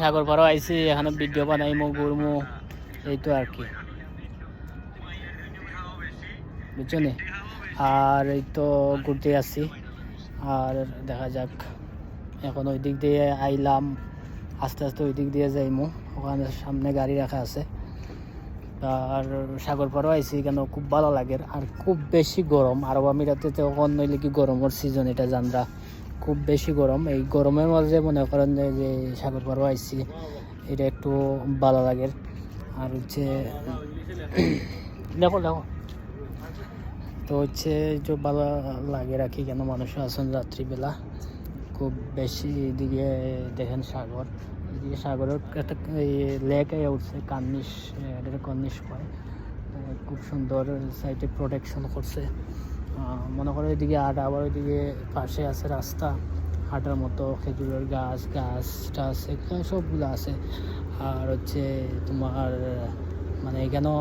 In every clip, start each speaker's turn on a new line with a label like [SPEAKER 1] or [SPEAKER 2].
[SPEAKER 1] সাগর পাড়ও আইসি এখানে ভিডিও বানাইমো, ঘুরমো, এই তো আর কি। বুঝছ নি? আর এই তো ঘুরতে আসছি। আর দেখা যাক, এখন ওই দিক দিয়ে আইলাম, আস্তে আস্তে ওই দিক দিয়ে যাইমু। ওখানে সামনে গাড়ি রাখা আছে। আর সাগর পাড়ও আইসি কেন খুব ভালো লাগে। আর খুব বেশি গরম। আরব আমিরাতে তো এখন নইলে কি গরমের সিজন এটা জানরা। খুব বেশি গরম। এই গরমের মাঝে মনে করেন যে সাগর পাড়ও আইসি এটা একটু ভালো লাগে। আর হচ্ছে, দেখো দেখো। তো হচ্ছে যে ভালো লাগে রাখি কেন মানুষ আছেন রাত্রিবেলা। খুব বেশি এদিকে দেখেন সাগর। এদিকে সাগরের একটা লেক উঠছে কার্নিশ এটা কর্নিশ কয়। খুব সুন্দর সাইডে প্রোটেকশন করছে। মনে করো এদিকে আর আবার ওইদিকে পাশে আছে রাস্তা, হাঁটার মতো, খেজুরের গাছ গাছ টাছ, এগুলো সবগুলো আছে। আর হচ্ছে তোমার মানে এখানেও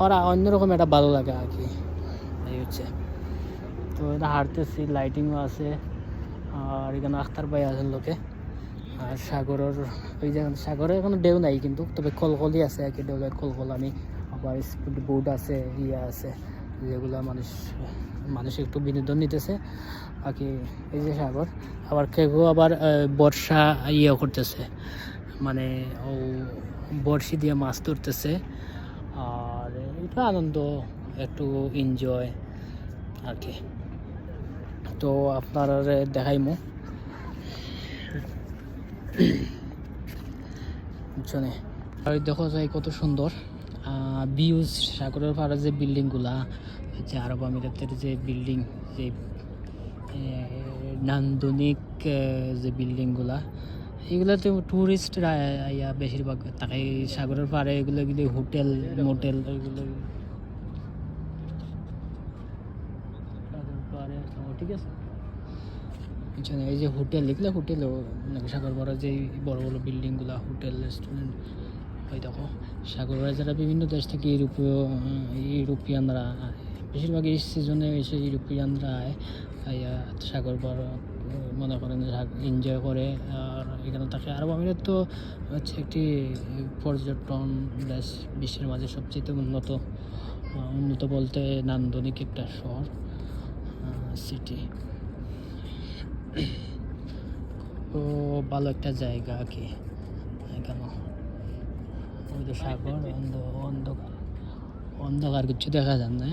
[SPEAKER 1] ওরা অন্যরকম একটা ভালো লাগে আর কি। এই হচ্ছে। তো এটা হাঁটতেছি লাইটিংও আছে। আর এখানে আখতার ভাই আছেন লোকে। আর সাগরের, ওই যে সাগরে কোনো ঢেউ নাই কিন্তু, তবে কলকলি আছে আর কি ঢেউলের কলকলানি আবার স্পিড বোট আছে ইয়ে আছে। যেগুলো মানুষ মানুষ একটু বিনোদন নিতেছে। বাকি এই যে সাগর, আবার কেউ আবার বর্ষা ইয়ে করতেছে। মানে ও বড়শি দিয়ে মাছ ধরতেছে। আর এটা আনন্দ, একটু এনজয় আর কি তো আপনার দেখাইমু। বুঝছ নে? আর দেখো যায় কত সুন্দর। ভিউজ সাগরের পাড়ে যে বিল্ডিংগুলা, হচ্ছে আরব আমিরাতের যে বিল্ডিং, যে নান্দনিক যে বিল্ডিংগুলা, এগুলোতে টুরিস্টরা ইয়া বেশিরভাগ থাকে। সাগরের পাড়ে এগুলো এগুলো হোটেল, মোটেল, এগুলো ঠিক আছে। এই যে হোটেল, এগুলো হোটেলও, সাগর পাড়ে যে বড় বড় বিল্ডিংগুলো, হোটেল, রেস্টুরেন্ট ওই দেখো, সাগর যারা বিভিন্ন দেশ থেকে ইউরোপীয় ইউরোপিয়ানরা বেশিরভাগ এই সিজনে এসে ইউরোপিয়ানরা, আয় সাগর পাড় মনে করেন এনজয় করে, আর এখানে থাকে আরব আমিরাত তো হচ্ছে একটি পর্যটন দেশ, বিশ্বের মাঝে সবচেয়ে উন্নত উন্নত বলতে নান্দনিক একটা শহর সিটি তো ভালো একটা জায়গা আর কি এখানে সাগর, অন্ধ অন্ধকার। অন্ধকার কিছু দেখা যান না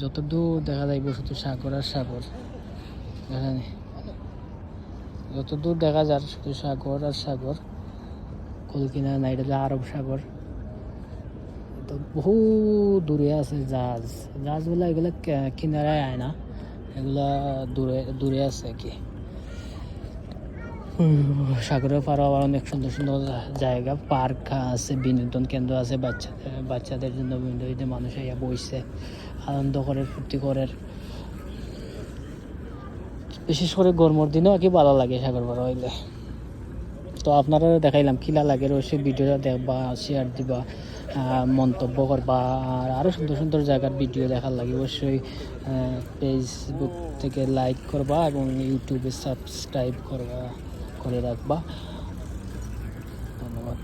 [SPEAKER 1] যতদূর দেখা যাইব শুধু সাগর আর সাগর। এখানে যতদূর দেখা যায় শুধু সাগর আর সাগর। কলকিনা না এটা আরব সাগর। তো বহু দূরে আছে জাহাজ। জাহাজগুলো এগুলো কিনারায় আয় না। এগুলা দূরে দূরে আছে আর কি। সাগরের পাড়ে আবার অনেক সুন্দর সুন্দর জায়গা। পার্ক আছে, বিনোদন কেন্দ্র আছে, বাচ্চাদের বাচ্চাদের জন্য বিনোদন মানুষ ইয়া বইছে, আনন্দ করে, ফুর্তি করে। বিশেষ করে গরমের দিনেও আর কি ভালো লাগে সাগর পাড়া হইলে। তো আপনারা দেখাইলাম কিলা লাগে অবশ্যই ভিডিওটা দেখবা শেয়ার দিবা মন্তব্য করবা, আর আরও সুন্দর সুন্দর জায়গার ভিডিও দেখার লাগে অবশ্যই ফেসবুক থেকে লাইক করবা এবং ইউটিউবে সাবস্ক্রাইব করবা। করে রাখবা। ধন্যবাদ।